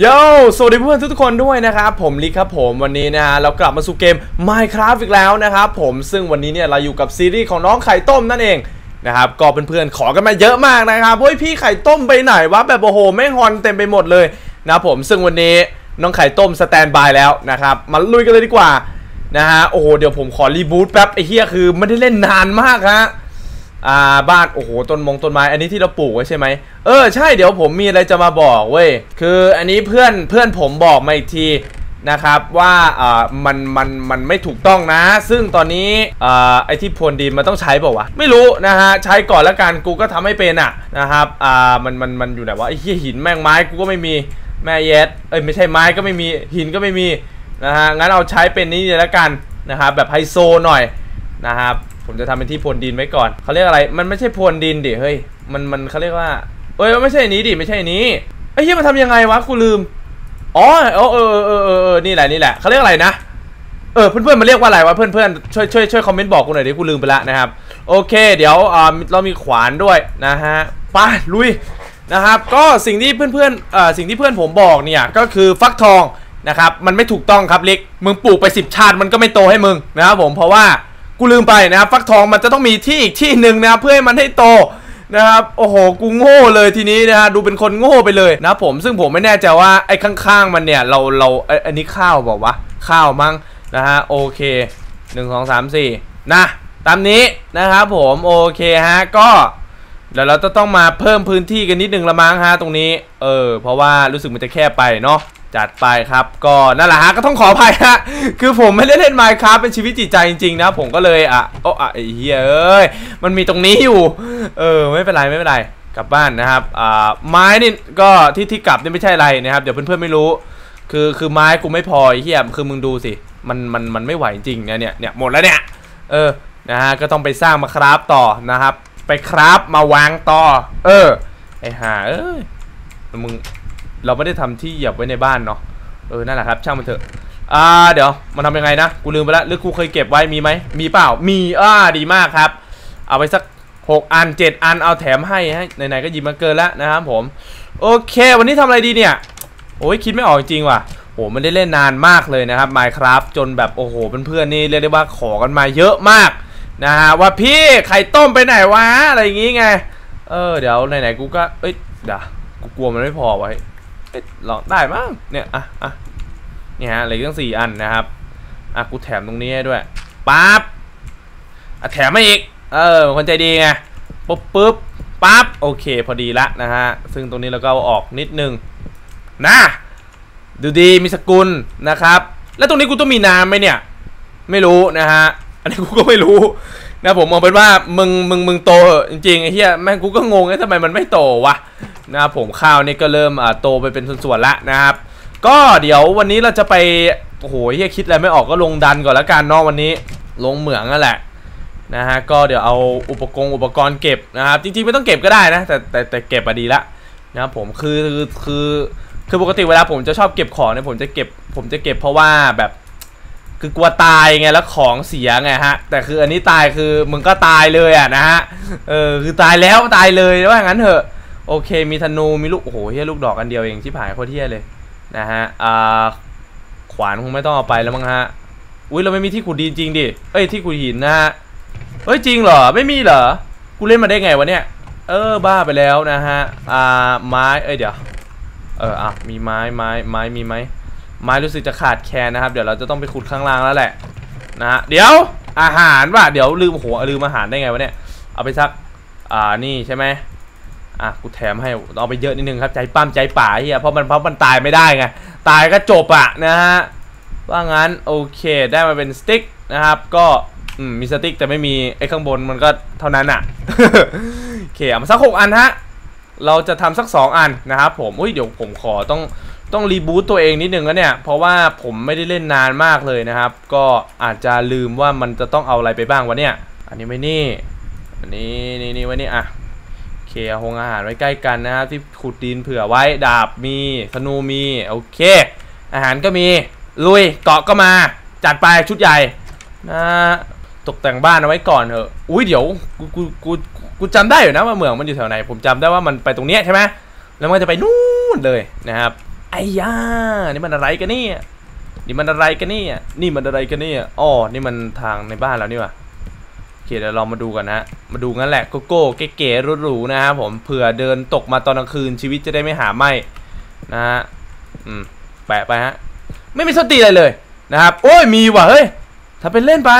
โยสวัสดีเพื่อนทุกๆคนด้วยนะครับผมลิกครับผมวันนี้นะฮะเรากลับมาสู่เกม Minecraft อีกแล้วนะครับผมซึ่งวันนี้เนี่ยเราอยู่กับซีรีส์ของน้องไข่ต้มนั่นเองนะครับก็เพื่อนๆขอกันมาเยอะมากนะครับเฮ้ยพี่ไข่ต้มไปไหนวะแบบโอ้โหแม่งฮอนเต็มไปหมดเลยนะครับผมซึ่งวันนี้น้องไข่ต้มสแตนบายแล้วนะครับมาลุยกันเลยดีกว่านะฮะโอ้โหเดี๋ยวผมขอรีบูตแป๊บไอ้เฮียคือไม่ได้เล่นนานมากฮะ อ่าบ้านโอ้โหต้นมงต้นไม้อันนี้ที่เราปลูกไว้ใช่ไหมเออใช่เดี๋ยวผมมีอะไรจะมาบอกเว้ยคืออันนี้เพื่อนเพื่อนผมบอกมาอีกทีนะครับว่าอ่ามันมันมันไม่ถูกต้องนะ ซึ่งตอนนี้อ่าไอที่พรวนดินมันต้องใช้เปล่าวะไม่รู้นะฮะใช้ก่อนแล้วกันกูก็ทำไม่เป็นอะนะครับอ่ามันมันมันอยู่ไหนวะไอ้เหี้ยหินแมงไม้กูก็ไม่มีแม่เย็ดเอ้ยไม่ใช่ไม้ก็ไม่มีหินก็ไม่มีนะฮะงั้นเอาใช้เป็นนี่เลยแล้วกันนะครับแบบไฮโซหน่อย นะครับ ผมจะทำเป็นที่พรวนดินไว้ก่อนเขาเรียกอะไร มันไม่ใช่พรวนดินดิเฮ้ยมันมันเขาเรียกว่าเอ้ยไม่ใช่นี้ดิไม่ใช่นี้ไอ้เหี้ยมันทำยังไงวะกูลืมอ๋อเออเออเออเออเออนี่แหละนี่แหละเขาเรียกอะไรนะเออเพื่อนๆมันเรียกว่าอะไรวะเพื่อนๆช่วยช่วยช่วยคอมเมนต์บอกกูหน่อยดิกูลืมไปละนะครับโอเค เดี๋ยวอ่าเรามีขวานด้วยนะฮะไปลุยนะครับก็สิ่งที่เพื่อนๆเอ่อสิ่งที่เพื่อนผมบอกเนี่ยก็คือฟักทองนะครับมันไม่ถูกต้องครับลิกมึงปลูกไป 10 ชาติมันก็ไม่โตให้มึงนะครับผมเพราะว่า กูลืมไปนะครับฟักทองมันจะต้องมีที่อีกที่หนึ่งนะครับเพื่อให้มันให้โตนะครับโอ้โหกูโง่เลยทีนี้นะฮะดูเป็นคนโง่ไปเลยนะผมซึ่งผมไม่แน่ใจว่าไอ้ข้างๆมันเนี่ยเราเราไอ้อันนี้ข้าวบอกวะข้าวมั้งนะฮะโอเคหนึ่งสองสามสี่นะตามนี้นะครับผมโอเคฮะก็เดี๋ยวเราจะต้องมาเพิ่มพื้นที่กันนิดนึงละมั้งฮะตรงนี้ เออ เพราะว่ารู้สึกมันจะแคบไปเนาะ จัดไปครับก็นั่นแหละฮะก็ต้องขออภัยฮะคือผมไม่ได้เล่น Minecraft เป็นชีวิตจิตใจจริงๆนะ ผมก็เลยอะโอ้อะไอ้เหี้ยเอ้ยมันมีตรงนี้อยู่ เออไม่เป็นไรไม่เป็นไรกลับบ้านนะครับอ่าไม้นี่ก็ที่ที่กลับนี่ไม่ใช่อะไรนะครับเดี๋ยวเพื่อนๆไม่รู้ คือคือไม้กูไม่พอเหี้ยคือมึงดูสิมันมันมันไม่ไหวจริงนะเนี่ยเนี่ยหมดแล้วเนี่ยเออนะฮะก็ต้องไปสร้างมาคราฟต่อนะครับ ไปคราฟมาวางต่อ เออไอ้ห่าเอ้ยมึง เราไม่ได้ทำที่เหยียบไว้ในบ้านเนาะเออนั่นแหละครับช่างมันเถอะอ่าเดี๋ยวมันทำยังไงนะกูลืมไปล้วหรือกูเคยเก็บไว้มีไหมมีเปล่ามีอ่าดีมากครับ เอาไปสัก 6 อัน 7 อันเอาแถมให้ให้ไหนๆก็หยิบมาเกินแล้วนะครับผม โอเค วันนี้ทำอะไรดีเนี่ยโอ้ยคิดไม่ออกจริงว่ะโอ้ไม่ได้เล่นนานมากเลยนะครับ Minecraft จนแบบโอ้โหเพื่อนๆนี่เรียกได้ว่าขอกันมาเยอะมากนะฮะว่าพี่ไข่ต้มไปไหนวะอะไรอย่างงี้ไง เออเดี๋ยวไหนๆกูก็เอ้ยเดี๋ยวกูกลัวมันไม่พอไว้เอ๊ะ ลองได้มั้งเนี่ยอะอะเนี่ยฮะเหลือตั้งสี่อันนะครับอะกูแถมตรงนี้ให้ด้วยปั๊บอะแถมมาอีกเออคนใจดีไงปุ๊บปุ๊บปั๊บโอเคพอดีละนะฮะซึ่งตรงนี้เราก็เอาออกนิดนึงนะดูดีมีสกุลนะครับ แล้วตรงนี้กูต้องมีน้ำไหมเนี่ย ไม่รู้นะฮะอันนี้กูก็ไม่รู้นะผมมองเป็นว่ามึงมึงมึงโตจริงๆไอ้เหี้ยแม่งกูก็งงไอ้ทำไมมันไม่โตวะ นะครับผมข้าวนี่ก็เริ่มโตไปเป็นส่วนๆละนะครับ ก็เดี๋ยววันนี้เราจะไปโอ้โหเฮียคิดอะไรไม่ออกก็ลงดันก่อนละกันนาะวันนี้ ลงเหมืองนั่นแหละนะฮะก็เดี๋ยวเอาอุปกรณ์อุปกรณ์เก็บนะครับจริงๆไม่ต้องเก็บก็ได้นะ แต่แต่แต่เก็บอะดีละนะครับผมคือคือคือคือปกติเวลาผมจะชอบเก็บของเนี่ยผมจะเก็บผมจะเก็บเพราะว่าแบบคือกลัวตายไงแล้วของเสียไงฮะ แต่คืออันนี้ตายคือมึงก็ตายเลยอะนะฮะเออคือตายแล้วตายเลยว่างั้นเถอะ โอเค มีธนู มีลูก โอ้โหเฮียลูกดอกอันเดียวเองชิบหายโคตรเฮียเลยนะฮะ อ่า ขวานคงไม่ต้องเอาไปแล้วมั้งฮะ อุ้ยเราไม่มีที่ขุดดินจริงดิ เอ้ยที่ขุดหินนะฮะเฮ้ยจริงเหรอ ไม่มีเหรอ กูเล่นมาได้ไงวะเนี่ย เออบ้าไปแล้วนะฮะ อ่าไม้ เอ้ยเดี๋ยว เอออะมีไม้ไม้ไม้มีไหมไม้รู้สึกจะขาดแคลนนะครับ เดี๋ยวเราจะต้องไปขุดข้างล่างแล้วแหละนะฮะ เดี๋ยวอาหารว่ะ เดี๋ยวลืมโหลืมอาหารได้ไงวะเนี่ย เอาไปสัก อ่านี่ใช่ไหม อะกูแถมให้เอาไปเยอะนิดนึงครับใจปั้มใจป่าเฮียเพราะมันเพราะมันตายไม่ได้ไงตายก็จบอะนะฮะว่างั้นโอเคได้มาเป็นสติ๊กนะครับก็มมีสติ๊กแต่ไม่มีไอ้ข้างบนมันก็เท่านั้นอะโอเคเอามาสักหกอันฮะเราจะทำสัก 2 อันนะครับผมอุ้ยเดี๋ยวผมขอต้องต้องรีบูตตัวเองนิดนึงแล้วเนี่ย เพราะว่าผมไม่ได้เล่นนานมากเลยนะครับ ก็อาจจะลืมว่ามันจะต้องเอาอะไรไปบ้างวะเนี่ย อันนี้ไม่นี่ อันนี้นี่นี่ไว้นี่อะ เคเอาหงอาหารไว้ใกล้กันนะครับที่ขุดดินเผื่อไว้ดาบมีธนูมีโอเค อาหารก็มีลุยเกาะก็มา จัดไปชุดใหญ่นะตกแต่งบ้านเอาไว้ก่อนเถอะอุ้ยเดี๋ยวกูกูกูกูจำได้อยู่นะว่าเมืองมันอยู่แถวไหน ผมจำได้ว่ามันไปตรงเนี้ยใช่ไหมแล้วมันจะไปนู่นเลยนะครับไอ้ย่านี่มันอะไรกันเนี่ยนี่มันอะไรกันเนี่ยนี่มันอะไรกันเนี่ยอ๋อนี่มันทางในบ้านแล้วนี่ว่าโอ เคเดี๋ยวเรามาดูกันนะมาดูงั้นแหละโกโก้เก๋ๆหรูๆนะครับผมเผื่อเดินตกมาตอนกลางคืนชีวิตจะได้ไม่หาไหมนะฮะอืมแปะไปฮะไม่มีสติอะไรเลยนะครับ โอ้ยมีว่ะเฮ้ยถ้าเป็นเล่นไป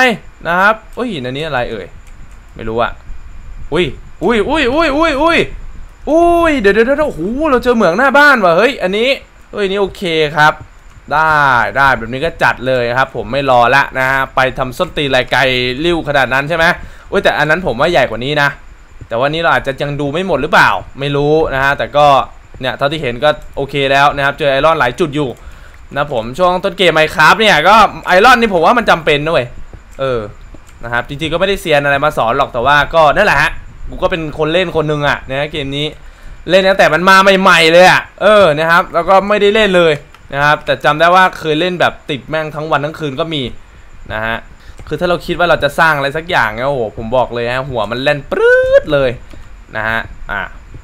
นะครับโอ้ยอันนี้อะไรเอ่ยไม่รู้อะอุ้ยอุ้ยอุ้ยอุ้ยอุ้ยอุ้ยอุ้ยเดี๋ยวเดี๋ยวเดี๋ยวโอ้โหเราเจอเหมืองหน้าบ้านว่ะเฮ้ยอันนี้เฮ้ยนี่โอเคครับ ได้ได้แบบนี้ก็จัดเลยครับ ผมไม่รอละนะฮะไปทำส้นตีนลายไก่ริ้วขนาดนั้นใช่ไหมอุ้ยแต่อันนั้นผมว่าใหญ่กว่านี้นะ แต่ว่านี้เราอาจจะยังดูไม่หมดหรือเปล่า ไม่รู้นะฮะแต่ก็เนี่ยเท่าที่เห็นก็โอเคแล้วนะครับ เจอไอรอนหลายจุดอยู่นะผมช่วงต้นเกมไมคราฟเนี่ยก็ไอรอนนี่ผมว่ามันจำเป็นด้วยเออนะครับจริงๆก็ไม่ได้เซียนอะไรมาสอนหรอกแต่ว่าก็นั่นแหละฮะกูก็เป็นคนเล่นคนหนึ่งอะนะเกมนี้เล่นตั้งแต่มันมาใหม่ๆเลยอะเออนะครับแล้วก็ไม่ได้เล่นเลย นะครับแต่จำได้ว่าเคยเล่นแบบติดแม่งทั้งวันทั้งคืนก็มีนะฮะคือถ้าเราคิดว่าเราจะสร้างอะไรสักอย่างเนี่ยโอ้โหผมบอกเลยฮะหัวมันเล่นปรื๊ดเลยนะฮะอะ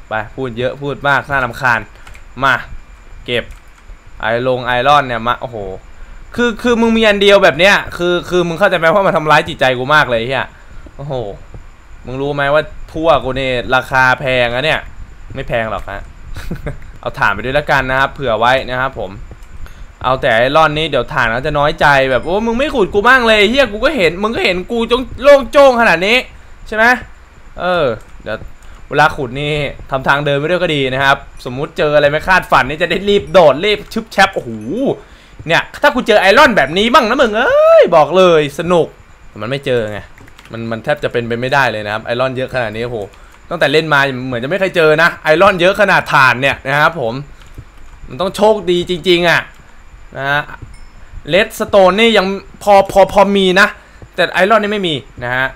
ไปพูดเยอะพูดมากน่าลำคาญมาเก็บไอลงไอรอนเนี่ยมาโอ้โหคือคือมึงมีอันเดียวแบบเนี้ยคือคือมึงเข้าใจไหมว่ามันทำร้ายจิตใจกูมากเลยเฮียโอ้โหมึงรู้ไหมว่าพั่วกูเนี่ยราคาแพงอะเนี่ย ไม่แพงหรอกฮะเอาถานไปด้วยและกันนะครับเผื่อไว้นะครับผม เอาแต่ไอรอนนี้เดี๋ยวถ่านเขาจะน้อยใจแบบโอ้มึงไม่ขุดกูบ้างเลยเฮียกูก็เห็นมึงก็เห็นกูจงโล่งโจ้งขนาดนี้ใช่ไหมเออเดี๋ยวเวลาขุดนี่ทำทางเดินไปด้วยก็ดีนะครับ สมมุติเจออะไรไม่คาดฝันนี่จะได้รีบโดดรีบชึบแชบโอ้โหเนี่ยถ้ากูเจอไอรอนแบบนี้บ้างนะมึงเอ้ยบอกเลยสนุกมันไม่เจอไงมันมันแทบจะเป็นไปไม่ได้เลยนะครับไอรอนเยอะขนาดนี้โอ้โหตั้งแต่เล่นมาเหมือนจะไม่เคยเจอนะไอรอนเยอะขนาดฐานเนี่ยนะครับผมมันต้องโชคดีจริง ๆอะ นะฮะเลดสโตนนี่ยังพอพอพอมีนะ แต่ไอรอนนี่ไม่มีนะฮะ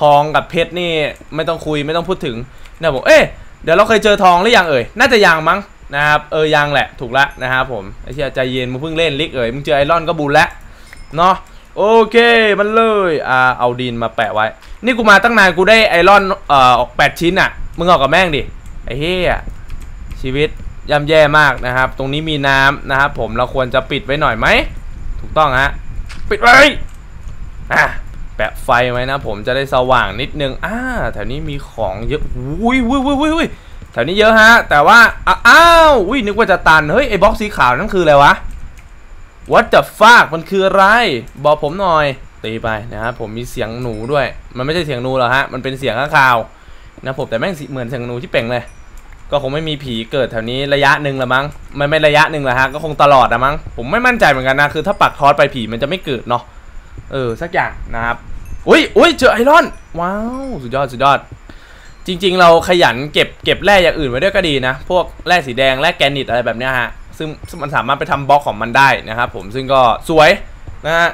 ทองกับเพชรนี่ไม่ต้องคุยไม่ต้องพูดถึงนะผมเอ๊ะเดี๋ยวเราเคยเจอทองหรือยังเอ่ยน่าจะยังมั้งนะครับเออยังแหละถูกละนะครับผมไอ้เชี่ยใจเย็นมึงเพิ่งเล่นลิกเอ๋ยมึงเจอไอรอนก็บุญแล้วเนาะโอเคมันเลยอ่าเอาดินมาแปะไว้ นี่กูมาตั้งนานกูได้ไอรอนเอ่อออกแปดชิ้นอะมึงออกกับแม่งดิไอ้เฮียชีวิต ย่ำแย่มากนะครับ ตรงนี้มีน้ำนะครับผมเราควรจะปิดไว้หน่อยไหม ถูกต้องฮะ ปิดไว้อะแปะไฟไว้นะผมจะได้สว่างนิดนึงอ่าแถวนี้มีของเยอะอุ้ยอุ้ยอุ้ยอุ้ยอุ้ยแถวนี้เยอะฮะ แต่ว่า อ้าวอุ้ยนึกว่าจะตัน เฮ้ย ไอ้บล็อกสีขาวนั่นคืออะไรวะ What the fuck มันคืออะไร บอกผมหน่อย ตีไปนะครับผมมีเสียงหนูด้วย มันไม่ใช่เสียงหนูหรอกฮะ มันเป็นเสียงข้างคาวนะผมแต่แม่งเหมือนเสียงหนูที่เป่งเลย ก็คงไม่มีผีเกิดแถวนี้ระยะหนึ่งละมั้งไม่ไม่ระยะหนึ่งละฮะก็คงตลอดละมั้งผมไม่มั่นใจเหมือนกันนะคือถ้าปักทอดไปผีมันจะไม่เกิดเนาะเออสักอย่างนะครับอุ้ยอุ้ยเจอไอรอนว้าวสุดยอดสุดยอด จริง ๆ เราขยันเก็บเก็บแร่อย่างอื่นไว้ด้วยก็ดีนะ พวกแร่สีแดงแร่แกรนิตอะไรแบบเนี้ยฮะซึ่งมันสามารถไปทำบล็อกของมันได้นะครับผมซึ่งก็สวยนะฮะ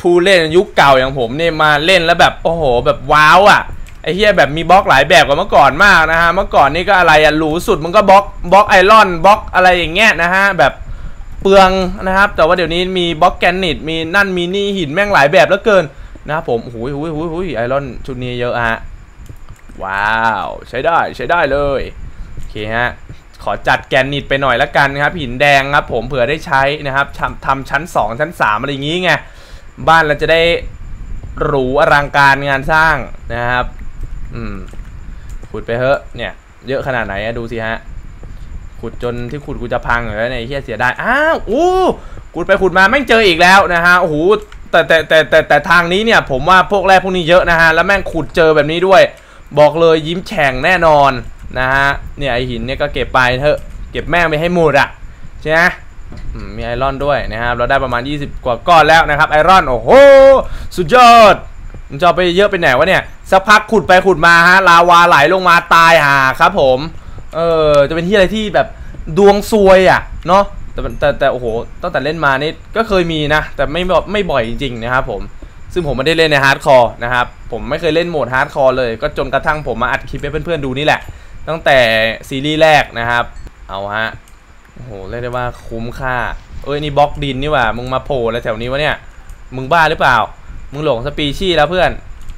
ผู้เล่นยุคเก่าอย่างผมเนี่ยมาเล่นแล้วแบบโอ้โหแบบว้าวอะ เฮียแบบมีบล็อกหลายแบบกว่าเมื่อก่อนมากนะฮะ เมื่อก่อนนี่ก็อะไรอะหรูสุดมันก็บล็อกบล็อกไอรอนบล็อกอะไรอย่างเงี้ยนะฮะแบบเปลืองนะครับ แต่ว่าเดี๋ยวนี้มีบล็อกแกรนิตมีนั่นมีนี่หินแม่งหลายแบบเหลือเกินนะครับผมโอ้โหโอ้โหโอ้โหไอรอนชุดนี้เยอะฮะว้าวใช้ได้ใช้ได้เลยโอเคฮะขอจัดแกนนิตไปหน่อยละกันครับหินแดงครับผมเผื่อได้ใช้นะครับทำทำชั้น 2 ชั้น 3 อะไรอย่างงี้ไงบ้านเราจะได้หรูอลังการงานสร้างนะครับ อืม ขุดไปเถอะ เนี่ย เยอะขนาดไหนอะดูสิฮะ ขุดจนที่ขุดกูจะพังอยู่แล้วเนี่ยไอ้เฮียเสียได้อ้าว อู้ขุดไปขุดมาแม่งเจออีกแล้วนะฮะ โอ้โห แต่แต่แต่แต่แต่ทางนี้เนี่ย ผมว่าพวกแร่พวกนี้เยอะนะฮะ แล้วแม่งขุดเจอแบบนี้ด้วย บอกเลยยิ้มแฉ่งแน่นอนนะฮะ เนี่ยไอหินเนี่ยก็เก็บไปเถอะ เก็บแม่งไปให้หมดอะใช่ไหมมมีไอรอนด้วยนะครับ เราได้ประมาณ 20 กว่าก้อนแล้วนะครับ ไอรอน โอ้โห สุดยอด มันจะเอาไปเยอะไปไหนวะเนี่ยสักพักขุดไปขุดมาฮะลาวาไหลลงมาตายห่าครับผม เออจะเป็นที่อะไรที่แบบดวงซวยอะเนาะแต่แต่แต่โอ้โหตั้งแต่เล่นมานี่ก็เคยมีนะ แต่ไม่ไม่บ่อยจริงๆนะครับผมซึ่งผมไม่ได้เล่นในฮาร์ดคอร์นะครับผมไม่เคยเล่นโหมดฮาร์ดคอร์เลยก็จนกระทั่งผมมาอัดคลิปให้เพื่อนๆดูนี่แหละ ตั้งแต่ซีรีส์แรกนะครับ เอาฮะโอ้โหเรียกได้ว่าคุ้มค่า เอ้ยนี่บล็อกดินนี่ว่ามึงมาโผล่อะไรแถวนี้วะเนี่ยมึงบ้าหรือเปล่า มึงหลงสปีชีส์แล้วเพื่อน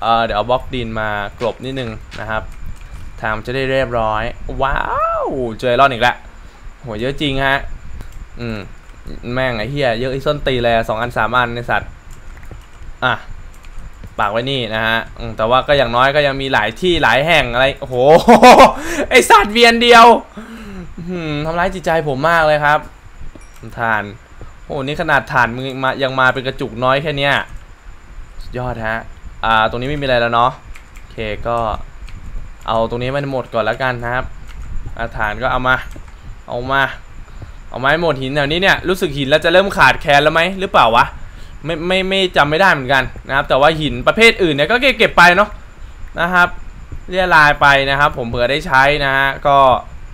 เออเดี๋ยวเอาบล็อกดินมากลบนิดนึงนะครับทานจะได้เรียบร้อย ว้าวเจอรอนอีกแล้วโหเยอะจริงฮะ อืม แม่งไอ้เหี้ยเยอะไอ้ส้นตีเลยสองอันสามอันในสัตว์ อะ ปากไว้นี่นะฮะแต่ว่าก็อย่างน้อยก็ยังมีหลายที่หลายแห่งอะไร โอ้โห ไอสัตว์เวียนเดียวทำร้ายจิตใจผมมากเลยครับทาน โอ้นี่ขนาดฐานมึงมายังมาเป็นกระจุกน้อยแค่เนี้ย ยอดฮะ อ่า ตรงนี้ไม่มีอะไรแล้วเนาะ โอเค ก็เอาตรงนี้มันหมดก่อนแล้วกันนะครับ อาฐานก็เอามา เอามา เอาไม้หมดหินแถวนี้เนี่ย รู้สึกหินแล้วจะเริ่มขาดแคลนแล้วไหมหรือเปล่าวะ ไม่ไม่ไม่จำไม่ได้เหมือนกันนะครับ แต่ว่าหินประเภทอื่นเนี่ยก็เก็บเก็บไปเนาะนะครับ เรียลายไปนะครับ ผมเผื่อได้ใช้นะฮะ ก็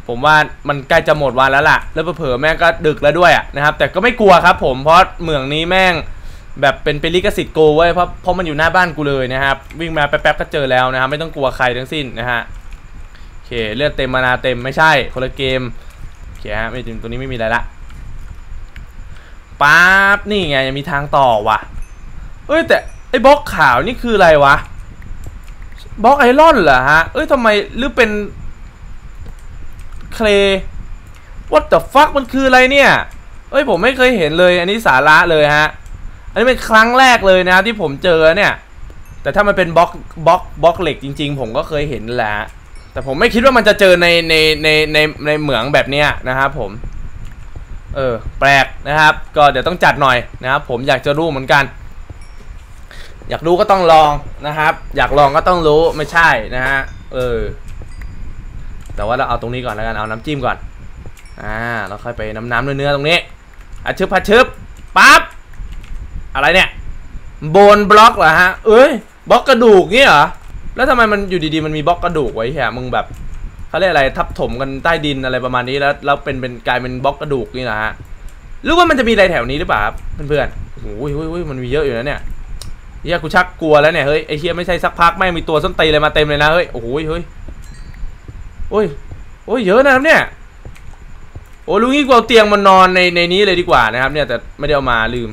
ผมว่ามันใกล้จะหมดวันแล้วล่ะ แล้วเผื่อแม่งก็ดึกแล้วด้วยอะนะครับ แต่ก็ไม่กลัวครับ ผม เพราะเหมืองนี้แม่ง แบบเป็นเป็นลิขสิทธิ์กูเว้เพราะเพราะมันอยู่หน้าบ้านกูเลยนะครับวิ่งมาแป๊บๆก็เจอแล้วนะครับไม่ต้องกลัวใครทั้งสิ้นนะฮะโอเคเลือดเต็มมานาเต็มไม่ใช่คนละเกมโอเคฮะไม่ตัวนี้ไม่มีอะไรละป๊าบนี่ไงยังมีทางต่อว่ะเอ้ยแต่ไอ้บล็อกขาวนี่คืออะไรวะบล็อกไอรอนเหรอฮะ เอ้ยทำไมหรือเป็นเคล what the fuck มันคืออะไรเนี่ย เอ้ยผมไม่เคยเห็นเลยอันนี้สาระเลยฮะ อันนี้เป็นครั้งแรกเลยนะที่ผมเจอเนี่ย แต่ถ้ามันเป็นบล็อกบล็อกบล็อกเหล็กจริง ๆ ผมก็เคยเห็นแหละแต่ผมไม่คิดว่ามันจะเจอในในในในในเหมืองแบบเนี้ยนะครับผม เออ แปลกนะครับ ก็เดี๋ยวต้องจัดหน่อยนะครับผมอยากจะรู้เหมือนกัน อยากรู้ก็ต้องลองนะครับ อยากลองก็ต้องรู้ไม่ใช่นะฮะเออ แต่ว่าเราเอาตรงนี้ก่อนแล้วกันเอาน้ำจิ้มก่อนอ่าเราค่อยไปน้ำน้ำเนื้อๆตรงนี้อัดชึบพัดชึบปั๊บ อะไรเนี่ย โบนบล็อกเหรอฮะ เอ้ยบล็อกกระดูกนี่เหรอ แล้วทำไมมันอยู่ดีๆมันมีบล็อกกระดูกไว้แค่มึงแบบเขาเรียกอะไรทับถมกันใต้ดินอะไรประมาณนี้แล้วแล้วเป็นเป็นกลายเป็นบล็อกกระดูกนี่นะฮะหรือว่ามันจะมีอะไรแถวนี้หรือเปล่าครับเพื่อนๆโอ้โหเฮ้ยมันมีเยอะอยู่นะเนี่ยเฮียกูชักกลัวแล้วเนี่ยเฮ้ยไอเฮียไม่ใช่สักพักแม่มีตัวส้นตีเลยมาเต็มเลยนะเฮ้ยโอ้โหเฮ้ยโอ้ยโอ้ยเยอะนะครับเนี่ยโอ้ลุงนี่กูเอาเตียงมานอนในในนี้เลยดีกว่านะครับเนี่ยแต่ไม่ได้เอามาลืม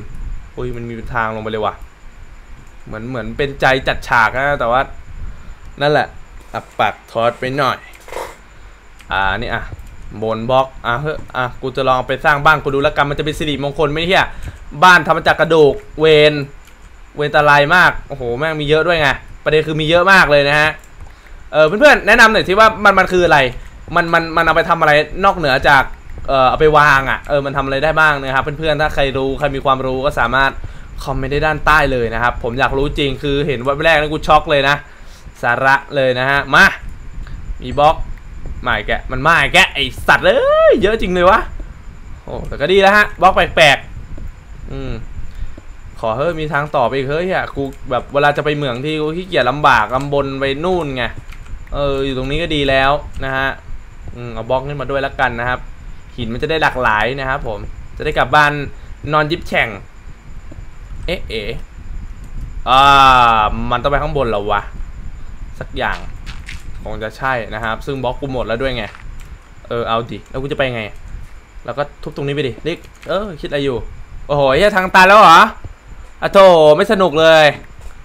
อ้ยมันมีทางลงไปเลยว่ะ เหมือนเหมือนเป็นใจจัดฉากนะแต่ว่า นั่นแหละอับปักทอดไปหน่อย อ่านี่อะบนบล็อกอะเฮ้ยอะกูจะลองไปสร้างบ้านกูดูแล้วกันมันจะเป็นสิริมงคลไหมเฮียบ้านทำมาจากกระดูกเวนเวนตะไลมากโอ้โหแม่งมีเยอะด้วยไงประเด็นคือมีเยอะมากเลยนะฮะเออเพื่อนๆแนะนำหน่อยสิว่ามันมันคืออะไร มันมันมันเอาไปทำอะไรนอกเหนือจาก เออเอาไปวางอะเออมันทำอะไรได้บ้างนะครับเพื่อนๆถ้าใครรู้ใครมีความรู้ก็สามารถคอมเมนต์ได้ด้านใต้เลยนะครับ ผมอยากรู้จริงคือเห็นวันแรกนั้นกูช็อกเลยนะ สาระเลยนะฮะมามีบล็อกไม่แกมันไม่แกไอสัตว์เลยเยอะจริงเลยวะโอ้แต่ก็ดีแล้วฮะบล็อกแปลกๆอืมขอเฮ้ยมีทางต่อไปเฮ้ยอะกูแบบเวลาจะไปเหมืองที่กูขี้เกียจลำบากลำบนไปนู่นไงเอออยู่ตรงนี้ก็ดีแล้วนะฮะอืมเอาบล็อกนี่มาด้วยแล้วกันนะครับ หินมันจะได้หลากหลายนะครับผมจะได้กลับบ้านนอนยิบแฉ่ง เอ๊ะเอ๊ะอ่ามันต้องไปข้างบนเหรอวะ สักอย่างคงจะใช่นะครับ ซึ่งบล็อกกูหมดแล้วด้วยไง เออเอาดิแล้วกูจะไปไง แล้วก็ทุบตรงนี้ไปดิเล็กเออคิดอะไรอยู่ โอ้โหเฮียทางตันแล้วเหรออะโถไม่สนุกเลย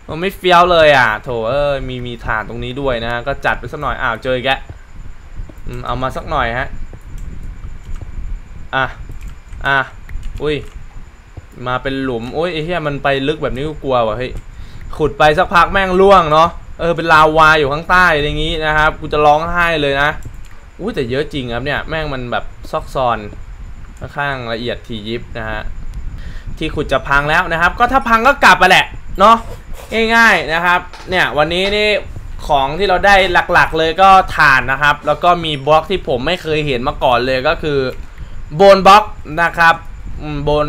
มันไม่เฟี้ยวเลยอะ โถเออมีมีฐานตรงนี้ด้วยนะ ก็จัดไปสักหน่อยอ้าวเจอแกเอามาสักหน่อยฮะ อะ อะ อุ้ย มาเป็นหลุมโอ้ยไอ้เหี้ยมันไปลึกแบบนี้ก็กลัวว่ะเฮ้ย ขุดไปสักพักแม่งล่วงเนาะ เออเป็นลาวาอยู่ข้างใต้อะไรอย่างงี้นะครับ กูจะร้องไห้เลยนะ อุ้ยแต่เยอะจริงครับเนี่ย แม่งมันแบบซอกซอนค่อนข้างละเอียดถี่ยิบนะฮะ ที่ขุดจะพังแล้วนะครับ ก็ถ้าพังก็กลับไปแหละเนาะ ง่ายๆนะครับ เนี่ยวันนี้นี่ของที่เราได้หลักๆเลยก็ฐานนะครับ แล้วก็มีบล็อกที่ผมไม่เคยเห็นมาก่อนเลยก็คือ โบนบล็อกนะครับบน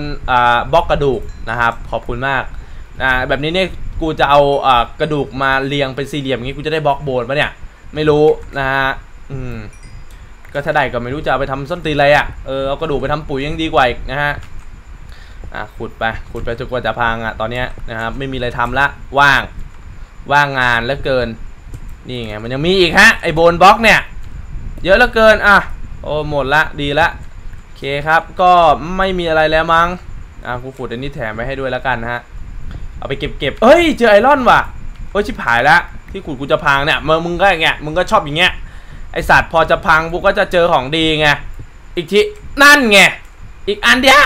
บล็อกกระดูกนะครับ ขอบคุณมากแบบนี้เนี่ยกูจะเอากระดูกมาเรียงเป็นสี่เหลี่ยมอย่างงี้กูจะได้บล็อกโบนปะเนี่ย ไม่รู้นะฮะอืมก็ถ้าได้ก็ไม่รู้จะเอาไปทำส้นตีนอะไรอะเออเอากระดูกไปทำปุ๋ยยังดีกว่าอีกนะฮะอะขุดไปขุดไปจนกว่าจะพังอะตอนเนี้ยนะครับไม่มีอะไรทำละว่างว่างงานแล้วเกิน นี่ไงมันยังมีอีกฮะไอโบนบล็อกเนี่ย เยอะเหลือเกินอะโอ้หมดละดีละ เคครับก็ไม่มีอะไรแล้วมั้งอะกูขุดอันนี้แถมไปให้ด้วยแล้วกันฮะเอาไปเก็บเก็บเฮ้ยเจอไอรอนว่ะเฮ้ยชิบหายละที่ขุดกูจะพังเนี่ยมึงมึงก็อย่างเงี้ยมึงก็ชอบอย่างเงี้ยไอสัตว์พอจะพังกูก็จะเจอของดีไงอีกทีนั่นไงอีกอันเดียว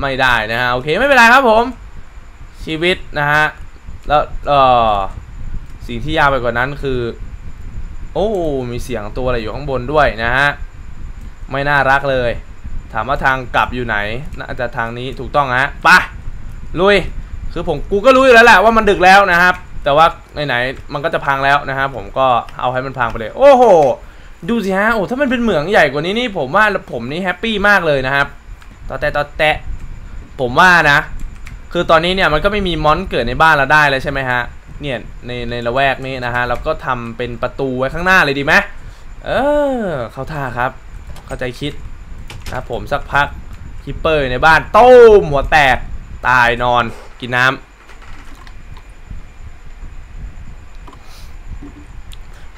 ไม่ได้นะฮะโอเคไม่เป็นไรครับผม ชีวิตนะฮะแล้วเออสิ่งที่ยาวไปกว่านั้นคือ โอ้ มีเสียงตัวอะไรอยู่ข้างบนด้วยนะฮะ ไม่น่ารักเลย ถามว่าทางกลับอยู่ไหน น่าจะทางนี้ถูกต้องฮะไปลุย คือผมกูก็รู้อยู่แล้วแหละว่ามันดึกแล้วนะครับ แต่ว่าไหนๆมันก็จะพังแล้วนะฮะผมก็เอาให้มันพังไปเลย โอ้โห ดูสิฮะ โอ้ถ้ามันเป็นเหมืองใหญ่กว่านี้นี่ผมว่าผมนี่แฮปปี้มากเลยนะครับต่อแต่ต่อแต่ผมว่านะ คือตอนนี้เนี่ยมันก็ไม่มีมอนเกิดในบ้านเราได้แล้วใช่ไหมฮะ เนี่ยในในละแวกนี้นะฮะเราก็ทำเป็นประตูไว้ข้างหน้าเลยดีไหมเออ เข้าท่าครับ เข้าใจคิด นะผมสักพักคิปเปอร์ในบ้านต้มหัวแตกตายนอนกินน้ำ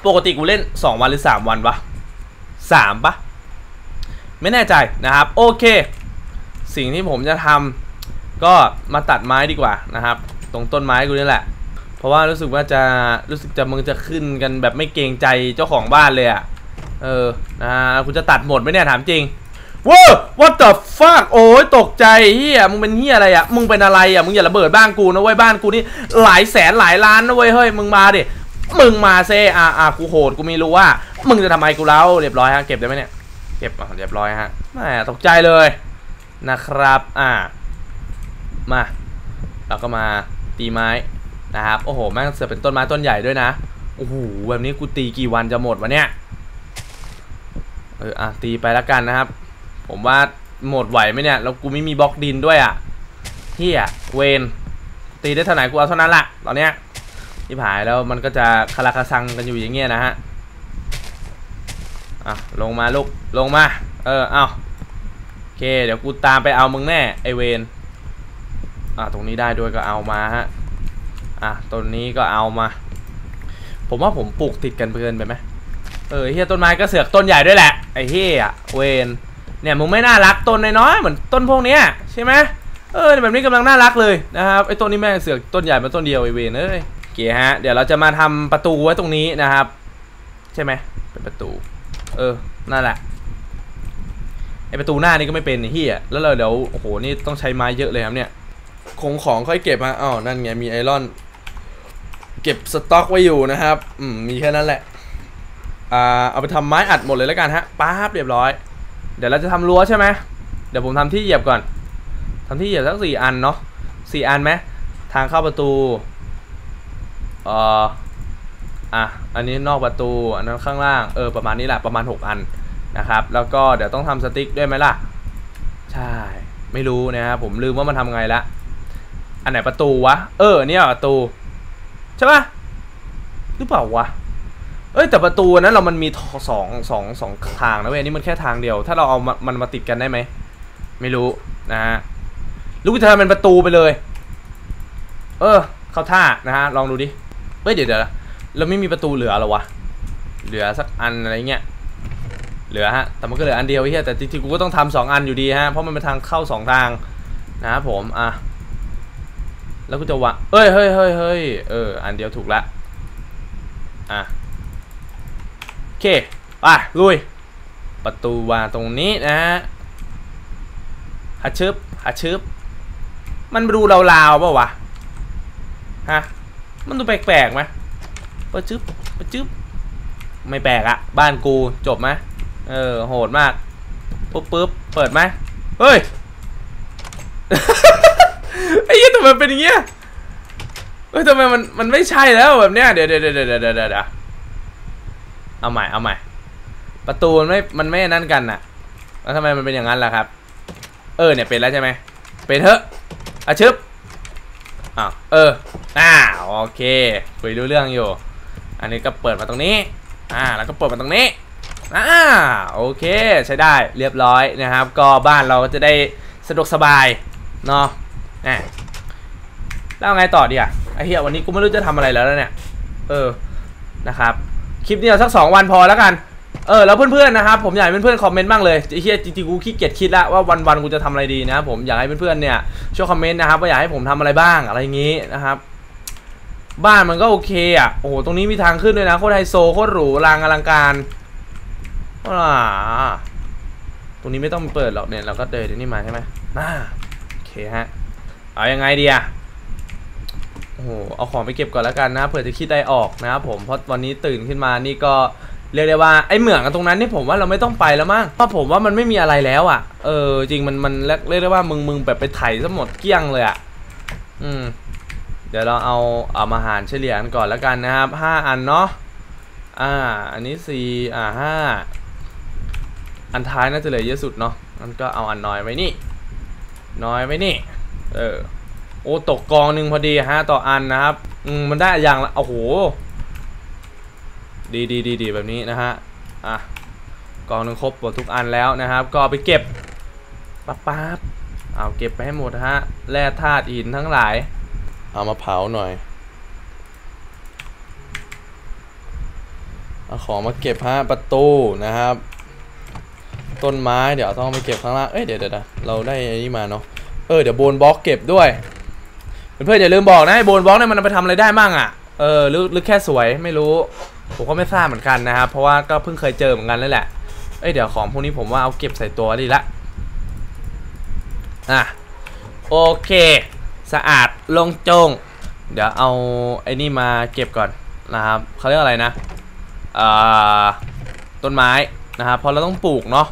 ปกติกูเล่น 2 วันหรือ 3 วันปะ3ปะไม่แน่ใจนะครับ โอเค สิ่งที่ผมจะทำก็มาตัดไม้ดีกว่านะครับ ตรงต้นไม้กูนี่แหละ เพราะว่ารู้สึกว่าจะรู้สึกจะมึงจะขึ้นกันแบบไม่เกรงใจเจ้าของบ้านเลยอะ่ะเออนะคุณจะตัดหมดไหมเนี่ยถามจริง ว้า what the fuck โอ้ยตกใจเฮียมึงเป็นเฮียอะไรอะ มึงเป็นอะไรอะ มึงอย่าระเบิดบ้านกูนะเว้ย บ้านกูนี่หลายแสนหลายล้านนะเว้ย เฮ้ย มึงมาดิ มึงมาเซอ่าอ่ากูโหด กูไม่รู้ว่า มึงจะทำไมกูแล้วเรียบร้อยฮะ เก็บได้ไหมเนี่ย เก็บอะเรียบร้อยฮะแหมตกใจเลย นะครับ อ่า มา เราก็มาตีไม้นะครับ โอ้โห แม่งเสือเป็นต้นไม้ต้นใหญ่ด้วยนะ โอ้โห แบบนี้กูตีกี่วันจะหมดวะเนี่ย เออ อะ ตีไปแล้วกันนะครับ ผมว่าหมดไหวไหมเนี่ย แล้วกูไม่มีบล็อกดินด้วยอะเฮียเวนตีได้เท่าไหร่กูเอาเท่านั้นละตอนเนี้ยที่ผายแล้วมันก็จะคาราคาซังกันอยู่อย่างเงี้ยนะฮะอะลงมาลูกลงมา เออเอาโอเค เดี๋ยวกูตามไปเอามึงแน่ไอเวนอะตรงนี้ได้ด้วยก็เอามาฮะอะต้นนี้ก็เอามา ผมว่าผมปลูกติดกันเพลินไปไหมเออเฮียต้นไม้ก็เสือกต้นใหญ่ด้วยแหละไอเฮียเวน เนี่ยมึงไม่น่ารักต้นน้อยเหมือนต้นพวกเนี้ยใช่ไหมเออแบบนี้กำลังน่ารักเลยนะครับไอ้ต้นนี้แม่งเสือกต้นใหญ่มาต้นเดียวไอเวนเอ้ยเกียฮะเดี๋ยวเราจะมาทำประตูไว้ตรงนี้นะครับ ใช่ไหมเป็นประตู เออนั่นแหละไอประตูหน้านี่ก็ไม่เป็นเฮียแล้วเราเดี๋ยวโอ้โหนี่ต้องใช้ไม้เยอะเลยครับเนี่ยคงของค่อยเก็บฮะอ้าวนั่นไงมีไอรอน เก็บสต็อกไว้อยู่นะครับอืมมีแค่นั้นแหละอ่าเอาไปทำไม้อัดหมดเลยแล้วกันฮะป๊าบเรียบร้อย เดี๋ยวเราจะทำรั้วใช่ไหมเดี๋ยวผมทำที่เหยียบก่อนทำที่เหยียบสักสี่อันเนาะสี่อันไหมทางเข้าประตูเอ่ออะอันนี้นอกประตูอันนั้นข้างล่างเออประมาณนี้แหละประมาณ 6 อันนะครับ แล้วก็เดี๋ยวต้องทำสติ๊กด้วยไหมล่ะ ใช่ ไม่รู้นะครับผมลืมว่ามันทำไงละอันไหนประตูวะ เออเนี่ยประตู ใช่ปะหรือเปล่าวะ เอ้ยแต่ประตูนั้นเรามันมีสองสองสองทางนะเว้ยนี่มันแค่ทางเดียว ถ้าเราเอามามันมาติดกันได้ไหมไม่รู้นะฮะลูกจะทำเป็นประตูไปเลย เออ เข้าท่านะฮะลองดูดิเฮ้ยเดี๋ยวเดี๋ยวเราไม่มีประตูเหลือหรอวะเหลือสักอันอะไรเงี้ยเหลือฮะแต่มันก็เหลืออันเดียวไอ้เหี้ยแต่จริงๆกูก็ต้องทำสองอันอยู่ดีฮะเพราะมันเป็นทางเข้าสองทางนะครับผมอะแล้วกูจะวาเอ้ยเฮ้ยเฮ้ยเฮ้ยเอออันเดียวถูกละอะ เคไปลุย ประตูวางตรงนี้นะฮะฮัชึบฮัชึบมันดูลาวๆเปล่าวะฮะมันดูแปลกๆไหมปะจึ๊บปะจึ๊บไม่แปลกอะบ้านกูจบไหมเออโหดมากปุ๊บปุ๊บเปิดไหมเฮ้ยไอ้ยี่ทำไมเป็นอย่างเงี้ยเฮ้ยทำไมมันมันไม่ใช่แล้วแบบเนี้ยเดี๋ยวเดี๋ยวเดี๋ยวเดี๋ยวเดี๋ยว เอาใหม่เอาใหม่ ประตูมันไม่ มันไม่นั่นกันน่ะ แล้วทำไมมันเป็นอย่างนั้นล่ะครับ เออเนี่ยเป็นแล้วใช่ไหมเป็นเถอะอาชึบอ้าวเอออ่าโอเคคุยรู้เรื่องอยู่ อันนี้ก็เปิดมาตรงนี้ อ่าแล้วก็เปิดมาตรงนี้อ่าโอเคใช้ได้เรียบร้อยนะครับ ก็บ้านเราก็จะได้สะดวกสบายเนาะแหมแล้วไงต่อดีอะไอเฮียวันนี้กูไม่รู้จะทำอะไรแล้วเนี่ย เออนะครับ คลิปนี้เอาสักสองวันพอแล้วกัน เออแล้วเพื่อนๆนะครับผมอยากให้เพื่อนๆคอมเมนต์บ้างเลยไอเฮียจริงๆกูขี้เกียจคิดแล้วว่าวันๆกูจะทำอะไรดีนะผมอยากให้เพื่อนๆเนี่ยช่วยคอมเมนต์นะครับว่าอยากให้ผมทำอะไรบ้างอะไรอย่างงี้นะครับบ้านมันก็โอเคอะโอ้โหตรงนี้มีทางขึ้นด้วยนะโคตรไฮโซโคตรหรูรางอลังการว้าตรงนี้ไม่ต้องเปิดหรอกเนี่ยเราก็เดินนี่มาใช่ไหมน่าโอเคฮะเอายังไงดีอะ โหเอาของไปเก็บก่อนแล้วกันนะเผื่อจะคิดได้ออกนะครับผมเพราะวันนี้ตื่นขึ้นมานี่ก็เรียกได้ว่าไอ้เหมืองตรงนั้นนี่ผมว่าเราไม่ต้องไปแล้วมั้งเพราะผมว่ามันไม่มีอะไรแล้วอะเออจริงมันมันเรียกได้ว่ามึงมึงแบบไปไถซะหมดเกลี้ยงเลยอะอืมเดี๋ยวเราเอาเอามาหารเฉลี่ยกันก่อนแล้วกันนะครับห้าอันเนาะอ่า อันนี้สี่อ่าห้าอันท้ายน่าจะเหลือเยอะสุดเนาะงั้นก็เอาอันน้อยไว้นี่ น้อยไว้นี่ เออ โอ้ตกกองหนึ่งพอดีฮะต่ออันนะครับอืมมันได้อย่างละโอ้โห ดีดีดีดีแบบนี้นะฮะอะกองหนึ่งครบหมดทุกอันแล้วนะครับ ก็ไปเก็บปั๊บปั๊บเอาเก็บไปให้หมดฮะแร่ธาตุหินทั้งหลาย เอามาเผาหน่อยเอาของมาเก็บฮะประตูนะครับ ต้นไม้เดี๋ยวต้องไปเก็บข้างล่างเอ้ยเดี๋ยเดี๋ยวเดี๋ยวเราได้อันนี้มาเนาะเออเดี๋ยวโบนบล็อกเก็บด้วย เพื่อนๆอย่าลืมบอกนะไอ้โบนบล็อกเนี่ยมันไปทำอะไรได้มั่งอะเออหรือหรือแค่สวยไม่รู้ ผมก็ไม่ทราบเหมือนกันนะครับ เพราะว่าก็เพิ่งเคยเจอเหมือนกันนั่นแหละเอ้ยเดี๋ยวของพวกนี้ผมว่าเอาเก็บใส่ตัวดีละอะโอเค สะอาดลงจง เดี๋ยวเอาไอ้นี่มาเก็บก่อนนะครับเขาเรียกอะไรนะอ่าต้นไม้นะครับพราะเราต้องปลูกเนาะ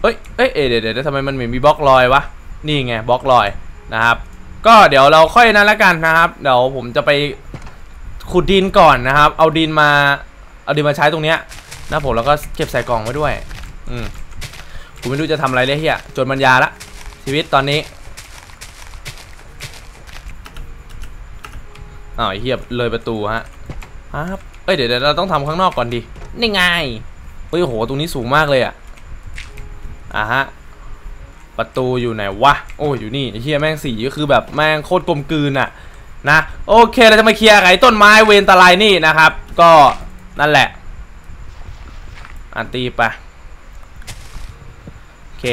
เอ้เอ้ยเอ้ยเดี๋ยวเดี๋ยวทำไมมันเหมือนมีบล็อกลอยวะนี่ไงบล็อกลอยนะครับ ก็เดี๋ยวเราค่อยนั้นละกันนะครับ เดี๋ยวผมจะไปขุดดินก่อนนะครับ เอาดินมา เอาดินมาใช้ตรงเนี้ยนะผมแล้วก็เก็บใส่กล่องไว้ด้วย อืมผมไม่รู้จะทำอะไรเลยเฮียจนบรรยาละชีวิตตอนนี้อ้าวไอ้เฮียเลยประตูฮะครับเอ้ยเดี๋ยวเดี๋ยวเราต้องทำข้างนอกก่อนดินี่ไงเฮ้ยโหตรงนี้สูงมากเลยอะอะฮะ ประตูอยู่ไหนวะ โอ้อยู่นี่เฮียแม่งสีก็คือแบบแม่งโคตรกลมกลืนอะนะ โอเคเราจะมาเคลียร์ไอ้ต้นไม้เวนตาลายนี่นะครับ ก็นั่นแหละ อันตีไปโอเค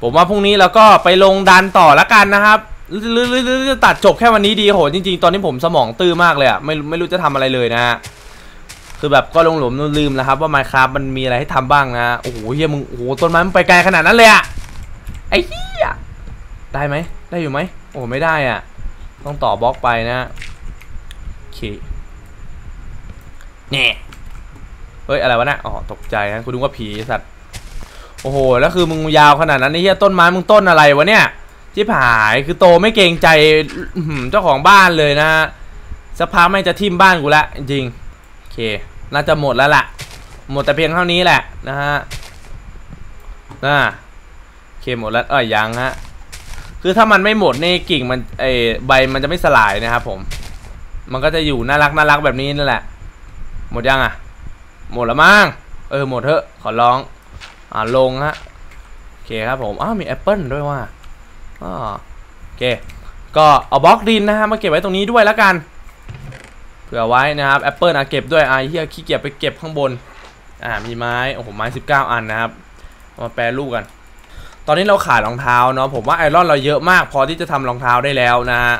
ผมว่าพรุ่งนี้เราก็ไปลงดันต่อล้วกันนะครับหรือจะตัดจบแค่วันนี้ดีโหจริง ๆ ตอนนี้ผมสมองตื้อมากเลยอะไม่ไม่รู้จะทำอะไรเลยนะฮะคือแบบก็ลงหลุมลืมแล้วครับว่า Minecraft มันมีอะไรให้ทำบ้างนะโอ้โหเฮียมึงโอ้โหต้นไม้มันไปไกลขนาดนั้นเลยอะ ไอ้เฮียได้ไหมได้อยู่ไหมโอ้ไม่ได้อะต้องต่อบล็อกไปนะโอเคนี่เฮ้ยอะไรวะเนี่ยอ๋อตกใจนะกูนึกว่าผีสัตว์โอ้โหแล้วคือมึงยาวขนาดนั้นไอ้เฮียต้นไม้มึงต้นอะไรวะเนี่ยจิบหายคือโตไม่เกรงใจเจ้าของบ้านเลยนะสักพักไม่จะทิมบ้านกูละจริงโอเคน่าจะหมดแล้วล่ะ หมดแต่เพียงเท่านี้แหละนะฮะน่า เคหมดแล้วเอ้ยยังฮะคือถ้ามันไม่หมดนี่กิ่งมันไอใบมันจะไม่สลายนะครับผม มันก็จะอยู่น่ารักน่ารักแบบนี้นั่นแหละ หมดยังอะ หมดแล้วมั้งเออหมดเถอะขอร้อง อ่าลงฮะโอเคครับผมอ้าวมีแอปเปิลด้วยว่ะอ๋อโอเค ก็เอาบล็อกดินนะฮะมาเก็บไว้ตรงนี้ด้วยแล้วกันเผื่อไว้นะครับแอปเปิลนะเก็บด้วยอะเฮียขี้เกียจไปเก็บข้างบนอ่ามีไม้โอ้โหไม้ 19 อันนะครับมาแปรรูปกัน ตอนนี้เราขายรองเท้าเนาะผมว่าไอรอนเราเยอะมาก พอที่จะทำรองเท้าได้แล้วนะฮะ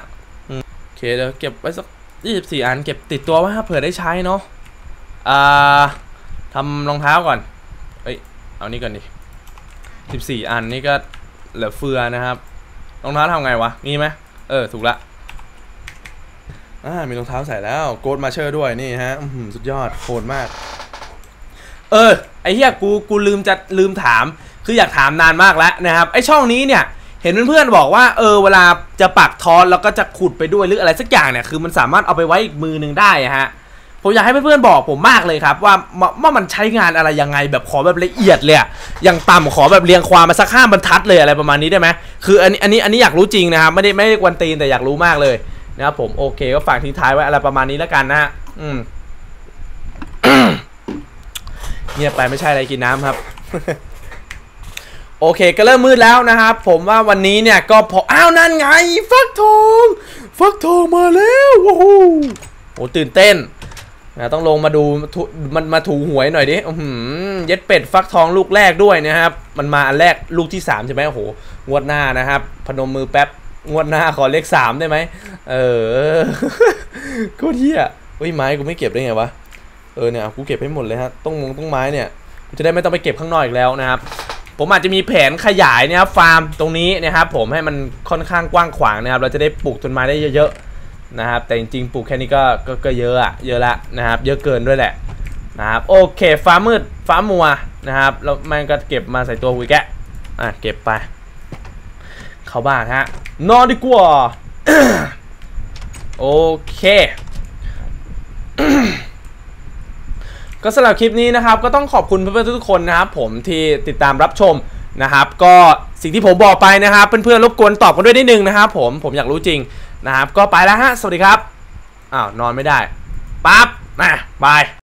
โอเคเดี๋ยวเก็บไว้สัก24อันเก็บติดตัวไว้เผื่อได้ใช้เนาะอ่าทำรองเท้าก่อนเอ้ยเอานี่ก่อนดิ14อันนี่ก็เหลือเฟือนะครับรองเท้าทำไงวะมีไหมเออถูกละอ่ามีรองเท้าใส่แล้วโกดมาเชอร์ด้วยนี่ฮะสุดยอดโหดมาก เออไอเฮียกูกูลืมจะลืมถาม คืออยากถามนานมากแล้วนะครับไอช่องนี้เนี่ยเห็นเพื่อนๆบอกว่าเออเวลาจะปักทอนแล้วก็จะขุดไปด้วยหรืออะไรสักอย่างเนี่ยคือมันสามารถเอาไปไว้อีกมือหนึ่งได้ฮะผมอยากให้เพื่อนๆบอกผมมากเลยครับว่าว่าว่ามันใช้งานอะไรยังไงแบบขอแบบละเอียดเลยอย่างต่ำขอแบบเรียงความมาสักห้าบรรทัดเลยอะไรประมาณนี้ได้ไหมคืออันนี้อันนี้อันนี้อยากรู้จริงนะครับไม่ได้ไม่ได้กวนตีนแต่อยากรู้มากเลยนะครับผมโอเคก็ฝากทิ้งท้ายไว้อะไรประมาณนี้แล้วกันนะฮะอืมเงียบไปไม่ใช่อะไรกินน้ำครับ โอเคก็เริ่มมืดแล้วนะครับผมว่าวันนี้เนี่ยก็พออ้าวนั่นไงฟักทองฟักทองมาแล้วโอ้โหโอ้ตื่นเต้นนะต้องลงมาดูมันมาถูหวยหน่อยดิอื้อหือเย็ดเป็ดฟักทองลูกแรกด้วยนะครับ มันมาอันแรกลูกที่สามใช่ไหมโอ้โหงวดหน้านะครับ พนมมือแป๊บงวดหน้าขอเลขสามได้ไหมเออโคตรเฮียเฮ้ยไม้กูไม่เก็บได้ไงวะเออเนี่ยกูเก็บให้หมดเลยฮะต้องมงต้องไม้เนี่ยกูจะได้ไม่ต้องไปเก็บข้างนอกอีกแล้วนะครับ ผมอาจจะมีแผนขยายนะครับฟาร์มตรงนี้นะครับผมให้มันค่อนข้างกว้างขวางนะครับ เราจะได้ปลูกต้นไม้ได้เยอะๆนะครับ แต่จริงๆปลูกแค่นี้ก็ก็ก็เยอะอะเยอะละนะครับ เยอะเกินด้วยแหละนะครับโอเคฟ้ามืดฟ้ามัวนะครับแล้วมันก็เก็บมาใส่ตัวหุยแกะอะเก็บไป เข้าบ้านฮะนอนดีกว่าโอเค ก็สำหรับคลิปนี้นะครับก็ต้องขอบคุณเพื่อนๆทุกคนนะครับผมที่ติดตามรับชมนะครับ ก็สิ่งที่ผมบอกไปนะครับเพื่อนๆรบกวนตอบกันด้วยนิดนึงนะครับ ผมผมอยากรู้จริงนะครับ ก็ไปแล้วฮะสวัสดีครับอ้าวนอนไม่ได้ปั๊บนะบาย